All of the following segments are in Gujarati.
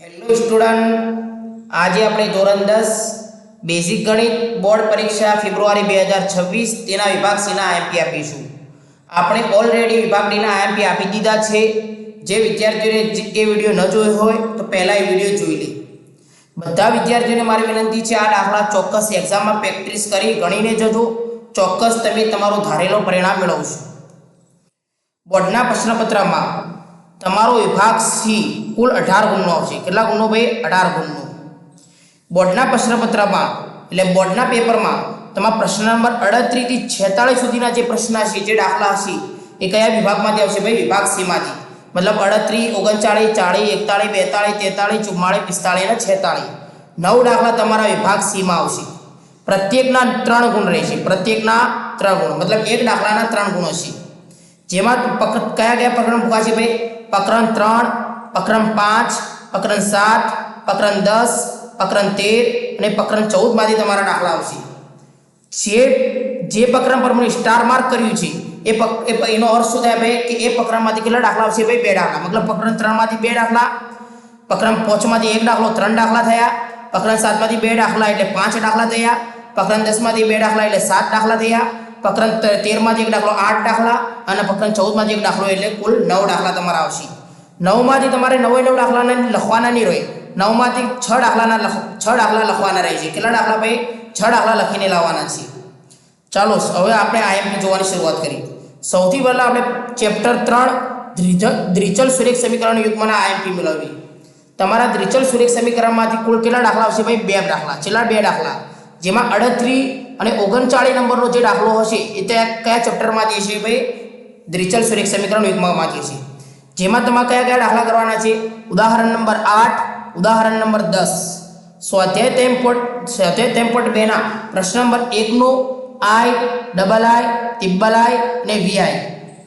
હેલો સ્ટુડન્ટ આજે આપણે ધોરણ દસ બેઝિક ગણિત બોર્ડ પરીક્ષા ફેબ્રુઆરી બે હજાર છવ્વીસ, તેના વિભાગ સીના આઈએમપી આપીશું. આપણે ઓલરેડી વિભાગ ડીના આઈએમપી આપી દીધા છે. જે વિદ્યાર્થીઓને એ વીડિયો ન જોયો હોય, તો પહેલાં એ વીડિયો જોઈ લે. બધા વિદ્યાર્થીઓને મારી વિનંતી છે, આ દાખલા ચોક્કસ એક્ઝામમાં પ્રેક્ટિસ કરી ગણીને જજો. ચોક્કસ તમે તમારું ધારેલો પરિણામ મેળવશો. બોર્ડના પ્રશ્નપત્રમાં તમારો વિભાગ સી કુલ અઢાર ગુણનો આવશે. કેટલા ગુણનો ભાઈ? અઢાર ગુણનો. બોર્ડના પ્રશ્નપત્રમાં, એટલે બોર્ડના પેપરમાં તમારા પ્રશ્ન નંબર અડત્રીસથી છેતાળીસ સુધીના જે પ્રશ્ન હશે, જે દાખલા હશે, એ કયા વિભાગમાંથી આવશે ભાઈ? વિભાગ સીમાંથી મતલબ અડત્રીસ, ઓગણચાળીસ, ચાળીસ, એકતાળીસ, બેતાળીસ, તેતાળીસ, ચુમ્માળીસ, પિસ્તાળીસ અને છેતાળીસ. નવ દાખલા તમારા વિભાગ સીમાં આવશે. પ્રત્યેકના ત્રણ ગુણ રહેશે. પ્રત્યેકના ત્રણ ગુણ. મતલબ એક દાખલાના ત્રણ ગુણ હશે. જેમાં કયા કયા પ્રકરણ મૂકાશે ભાઈ? પ્રકરણ ત્રણ પ્રકરણ પાંચ પ્રકરણ સાત પ્રકરણ દસ પ્રકરણ તેર અને પ્રકરણ ચૌદમાંથી તમારા દાખલા આવશે. જે જે પ્રકરણ પર મને સ્ટાર માર્ક કર્યું છે, એ પક એનો અર્થ શું થાય ભાઈ? કે એ પ્રકરણમાંથી કેટલા દાખલા આવશે ભાઈ? બે દાખલા. મતલબ પ્રકરણ ત્રણમાંથી બે દાખલા પ્રકરણ પાંચમાંથી એક દાખલો ત્રણ દાખલા થયા પ્રકરણ સાતમાંથી બે દાખલા એટલે પાંચ દાખલા થયા પ્રકરણ દસમાંથી બે દાખલા એટલે સાત દાખલા થયા પ્રકરણ તેરમાં તેરમાંથી એક દાખલો આઠ દાખલા અને પ્રકરણ ચૌદમાંથી એક દાખલો એટલે કુલ નવ દાખલા તમારા આવશે. નવમાંથી તમારે નવે નવ દાખલાને લખવાના નહીં રહે. નવમાંથી છ દાખલાના લખ, છ દાખલા લખવાના રહે છે. કેટલા દાખલા ભાઈ? છ દાખલા લખીને લાવવાના છે. ચાલો હવે આપણે આઈએમપી જોવાની શરૂઆત કરી. સૌથી પહેલાં આપણે ચેપ્ટર ત્રણ દ્રિચલ સુરેખ સમીકરણ યુગ્મના આઈએમપી મેળવવી તમારા દ્રિચલ સુરેખ સમીકરણમાંથી કુલ કેટલા દાખલા આવશે ભાઈ? બે દાખલા. છેલ્લા બે દાખલા. જેમાં અડત્રીસ અને ઓગણચાળીસ નંબરનો જે દાખલો હશે, એ ત્યાં કયા ચેપ્ટરમાંથી છે ભાઈ? દ્વિચલ સુરેખ સમીકરણ યુગ્મમાંથી છે. જેમાં તમારે કયા કયા દાખલા કરવાના છે? ઉદાહરણ નંબર આઠ, ઉદાહરણ નંબર દસ, સ્વાધ્યાય તેમ પોટ સ્વાધ્યાય તેમ બેના પ્રશ્ન નંબર એકનો આઈ, ડબલ આઈ તિબ્બલ આઈ અને વીઆઈ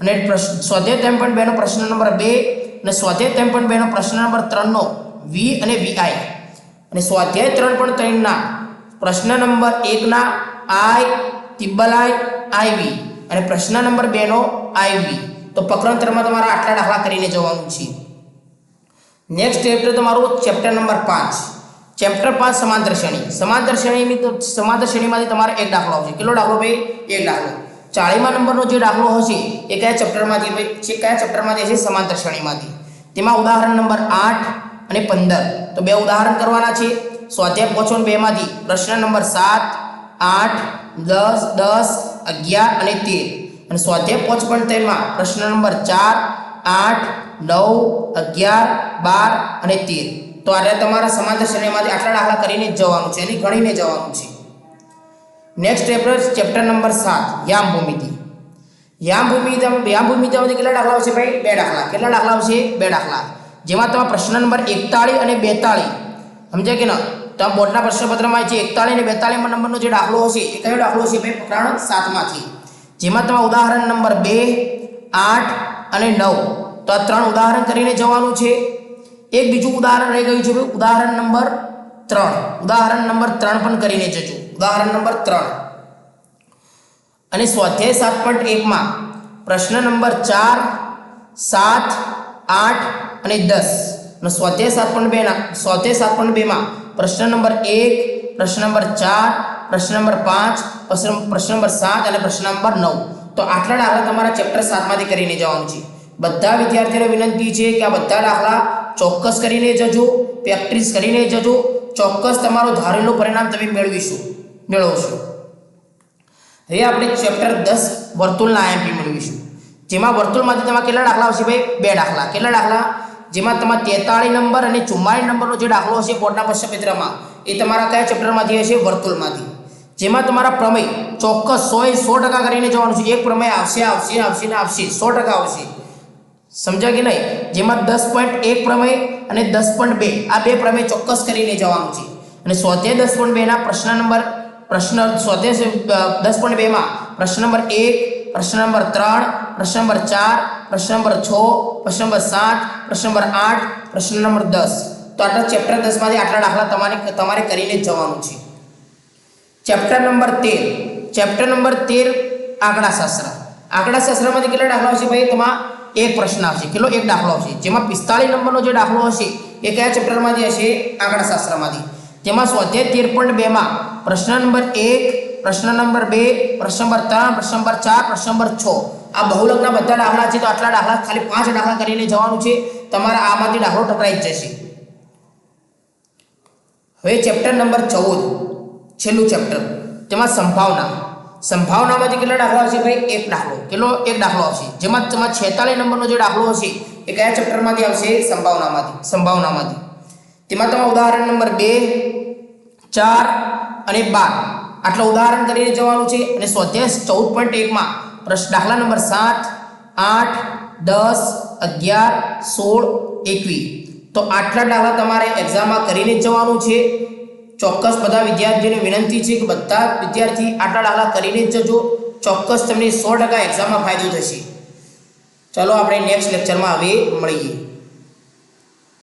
અને પ્રશ્ન, સ્વાધ્યાય તેમ બેનો પ્રશ્ન નંબર બે અને સ્વાધ્યાય તેમ બેનો પ્રશ્ન નંબર ત્રણનો વી અને વીઆઈ અને સ્વાધ્યાય ત્રણ પણ ત્રણના પ્રશ્ન નંબર એકના આઈ તિબ્બલ આઈ આઈવી અને પ્રશ્ન નંબર બેનો આઈવી તો પ્રકરણ ત્રણમાં તમારે આટલા દાખલા કરીને જવાનું છે. નેક્સ્ટ ચેપ્ટર તમારું ચેપ્ટર નંબર પાંચ. ચેપ્ટર પાંચ સમાંતર શ્રેણી સમાંતર શ્રેણીની તો સમાંતર શ્રેણીમાંથી તમારે એક દાખલો આવશે. કેટલો દાખલો ભાઈ? એક દાખલો. ચાળીમાં નંબરનો જે દાખલો હશે, એ કયા ચેપ્ટરમાંથી ભાઈ? છે કયા ચેપ્ટરમાંથી હશે? સમાંતર શ્રેણીમાંથી તેમાં ઉદાહરણ નંબર આઠ અને પંદર. તો બે ઉદાહરણ કરવાના છે. સ્વાધ્યાય પોચોન બેમાંથી. પ્રશ્ન નંબર સાત આઠ, દસ દસ, અગિયાર અને તેર. અને સ્વાધ્યાય પોચ તેમાં પ્રશ્ન નંબર ચાર, આઠ, નવ, અગિયાર, બાર અને તેર. તો આ તમારા સમાંતર શ્રેણીમાંથી આટલા દાખલા કરીને જવાનું છે, એની ગણીને જવાનું છે. નેક્સ્ટ ચેપ્ટર ચેપ્ટર નંબર સાત યામ ભૂમિતિ યામ ભૂમિતિ યામ ભૂમિતિમાંથી કેટલા દાખલા આવશે ભાઈ? બે દાખલા. કેટલા દાખલા આવશે બે દાખલા. જેમાં તમારા પ્રશ્ન નંબર એકતાળીસ અને બેતાળીસ સમજ્યા કે ન? તમે બોર્ડના પ્રશ્નપત્રમાં છે એકતાળીસ અને બેતાળીસ નંબરનો જે દાખલો હશે એ કયો દાખલો હશે ભાઈ? પ્રકરણ સાતમાંથી. જેમાં તમારા ઉદાહરણ નંબર બે, આઠ અને નવ. તો આ ત્રણ ઉદાહરણ કરીને જવાનું છે. એક બીજું ઉદાહરણ રહી ગયું છે ભાઈ, ઉદાહરણ નંબર ત્રણ. ઉદાહરણ નંબર ત્રણ પણ કરીને જજો. ઉદાહરણ નંબર ત્રણ. અને સ્વાધ્યાય સાત પોઈન્ટ એકમાં પ્રશ્ન નંબર ચાર, સાત, આઠ અને દસ. અને સ્વાધ્યાય સાત પોઈન્ટ બેના સ્વાધ્યાય સાત પોઈન્ટ બેમાં પ્રશ્ન નંબર એક, પ્રશ્ન નંબર ચાર, પ્રશ્ન નંબર પાંચ, પ્રશ્ન નંબર સાત અને પ્રશ્ન નંબર નવ. તો આટલા દાખલા તમારા ચેપ્ટર સાતમાંથી કરીને જવાનું છે. બધા વિદ્યાર્થીઓને વિનંતી છે કે આ બધા દાખલા ચોક્કસ કરીને જજો, પ્રેક્ટિસ કરીને જજો, ચોક્કસ તમારું ધારેલું પરિણામ તમે મેળવીશું, મેળવશો. હવે આપણે ચેપ્ટર દસ વર્તુળના આઈએમપી મેળવીશું. જેમાં વર્તુળમાંથી તમારે કેટલા દાખલા આવશે ભાઈ? બે દાખલા. કેટલા દાખલા? જેમાં તમારે તેતાળીસ નંબર અને ચુમ્માળીસ નંબરનો જે દાખલો હશે બોર્ડના પ્રશ્નપત્રમાં એ તમારા કયા ચેપ્ટરમાંથી હશે? વર્તુળમાંથી. જેમાં તમારા પ્રમેય ચોક્કસ સો એ સો ટકા કરીને જવાનું છે. એક પ્રમેય આવશે આવશે આવશે ને આવશે. સો ટકા આવશે. સમજ્યા કે નહીં? જેમાં દસ પોઈન્ટ એક પ્રમેય અને દસ પોઈન્ટ બે, આ બે પ્રમેય ચોક્કસ કરીને જવાનું છે. અને સોતે દસ પોઈન્ટ બેના પ્રશ્ન નંબર, પ્રશ્ન સોતે દસ પોઈન્ટ બેમાં પ્રશ્ન નંબર એક, પ્રશ્ન નંબર ત્રણ, પ્રશ્ન નંબર ચાર પ્રશ્ન નંબર છ, પ્રશ્ન નંબર સાત, પ્રશ્ન નંબર આઠ, પ્રશ્ન નંબર દસ. તો આટલા ચેપ્ટર દસમાંથી આટલા દાખલા તમારે તમારે કરીને જવાનું છે. ચેપ્ટર નંબર તેર. ચેપ્ટર નંબર તેર, આંકડાશાસ્ત્ર. આંકડાશાસ્ત્રમાંથી કેટલા દાખલા આવશે ભાઈ? તમાર એક પ્રશ્ન આવશે. કેટલો? એક દાખલો આવશે. જેમાં પિસ્તાળીસ નંબરનો જે દાખલો હશે, એ કયા ચેપ્ટરમાંથી હશે? આંકડાશાસ્ત્રમાંથી. જેમાં સ્વાધ્યાય તેર પોઈન્ટ બેમાં પ્રશ્ન નંબર એક, પ્રશ્ન નંબર બે, પ્રશ્ન નંબર ત્રણ, પ્રશ્ન નંબર ચાર, પ્રશ્ન નંબર છ. આ બહુલકના બધા દાખલા છે, તો આટલા દાખલા ખાલી પાંચ દાખલા કરીને જવાનું છે, તમારા આમાંથી દાખલો ટકરાઈ જ જશે. હવે ચેપ્ટર નંબર ચૌદ, છેલ્લું ચેપ્ટર તેમાં સંભાવના. સંભાવનામાંથી કેટલા દાખલા આવશે ભાઈ? એક દાખલો કેટલો? એક દાખલો આવશે. જેમાં તમારા છેતાલીસ નંબરનો જે દાખલો હશે, એ કયા ચેપ્ટરમાંથી આવશે? સંભાવનામાંથી સંભાવનામાંથી. તેમાં તમે ઉદાહરણ નંબર બે, ચાર અને બાર. આટલા ઉદાહરણ કરીને જવાનું છે અને સ્વાધ્યાય ચૌદ પોઈન્ટ એકમાં પ્રશ્ન દાખલા નંબર સાત, આઠ, દસ, અગિયાર, સોળ, એકવીસ. તો આટલા દાખલા તમારે એક્ઝામમાં કરીને જ જવાનું છે. ચોક્કસ બધા વિદ્યાર્થીઓને વિનંતી છે કે બધા વિદ્યાર્થી આટલા દાખલા કરીને જ જજો. ચોક્કસ તમને સો ટકા એક્ઝામમાં ફાયદો થશે. ચલો આપણે નેક્સ્ટ લેક્ચરમાં હવે મળીએ.